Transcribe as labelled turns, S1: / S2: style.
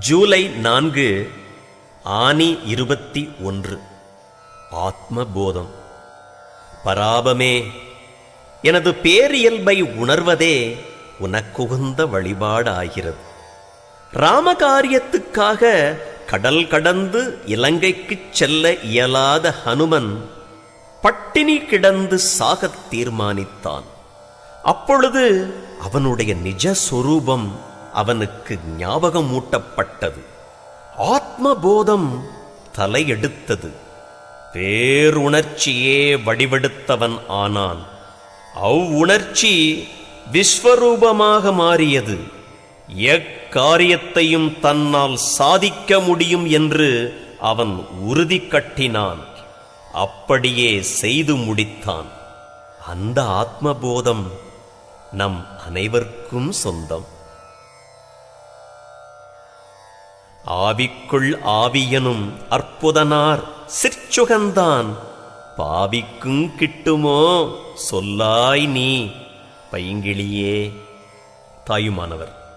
S1: ஜூலை நான்கு ஆனி இருபத்தி ஒன்று. ஆத்மபோதம். பராபமே எனது பேரியல்பை உணர்வதே உனக்குகுந்த வழிபாடாகிறது. ராமகாரியத்துக்காக கடல் கடந்து இலங்கைக்குச் செல்ல இயலாத ஹனுமன் பட்டினி கிடந்து சாகத் தீர்மானித்தான். அப்பொழுது அவனுடைய நிஜ சொரூபம் அவனுக்கு ஞாபகமூட்டப்பட்டது ஆத்மபோதம் தலையெடுத்தது. பேருணர்ச்சியே வடிவெடுத்தவன் ஆனான். அவ்வுணர்ச்சி விஸ்வரூபமாக மாறியது. எக்காரியத்தையும் தன்னால் சாதிக்க முடியும் என்று அவன் உறுதி கட்டினான். அப்படியே செய்து முடித்தான். அந்த ஆத்மபோதம் நம் அனைவருக்கும் சொந்தம். ஆவிக்குள் ஆவியனும் அற்புதனார் சிற்சுகந்தான். பாவிக்கும் கிட்டுமோ? சொல்லாய் நீ. பைங்கிளியே. தாயுமானவர்.